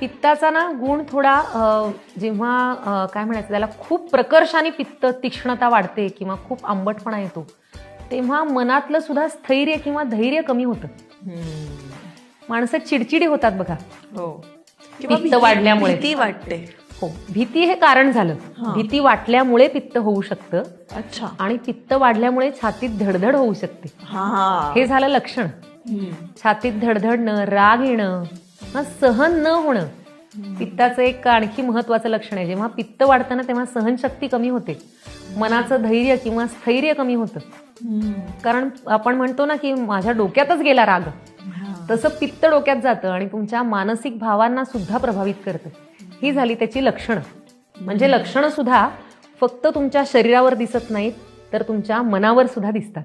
पित्ताचा ना गुण थोडा जेव्हा काय म्हणायचं त्याला खूप प्रकर्षाने पित्त तीक्ष्णता वाढते किंवा खूप आंबटपणा येतो तेव्हा मनातलं सुद्धा स्थैर्य किंवा धैर्य कमी होतं. माणसं चिडचिडी होतात बघा. हो. पित्त वाढल्यामुळे. भीती वाटते. हो. भीती हे कारण झालं. हा. भीती वाटल्यामुळे पित्त होऊ शकतं अच्छा. आणि पित्त वाढल्यामुळे छातीत धडधड होऊ शकते. हा. हे झालं लक्षण. छातीत धडधडणं राग येणं हा सहन न होणं पित्ताचं एक आणखी महत्वाचं लक्षण आहे. जेव्हा पित्त वाढतं ना तेव्हा सहनशक्ती कमी होते. मनाचं धैर्य किंवा स्थैर्य कमी होतं. कारण आपण म्हणतो ना की माझ्या डोक्यातच गेला राग. तसं पित्त डोक्यात जातं आणि तुमच्या मानसिक भावांना सुद्धा प्रभावित करतं. ही झाली त्याची लक्षणं. म्हणजे लक्षणं सुद्धा फक्त तुमच्या शरीरावर दिसत नाहीत तर तुमच्या मनावर सुद्धा दिसतात.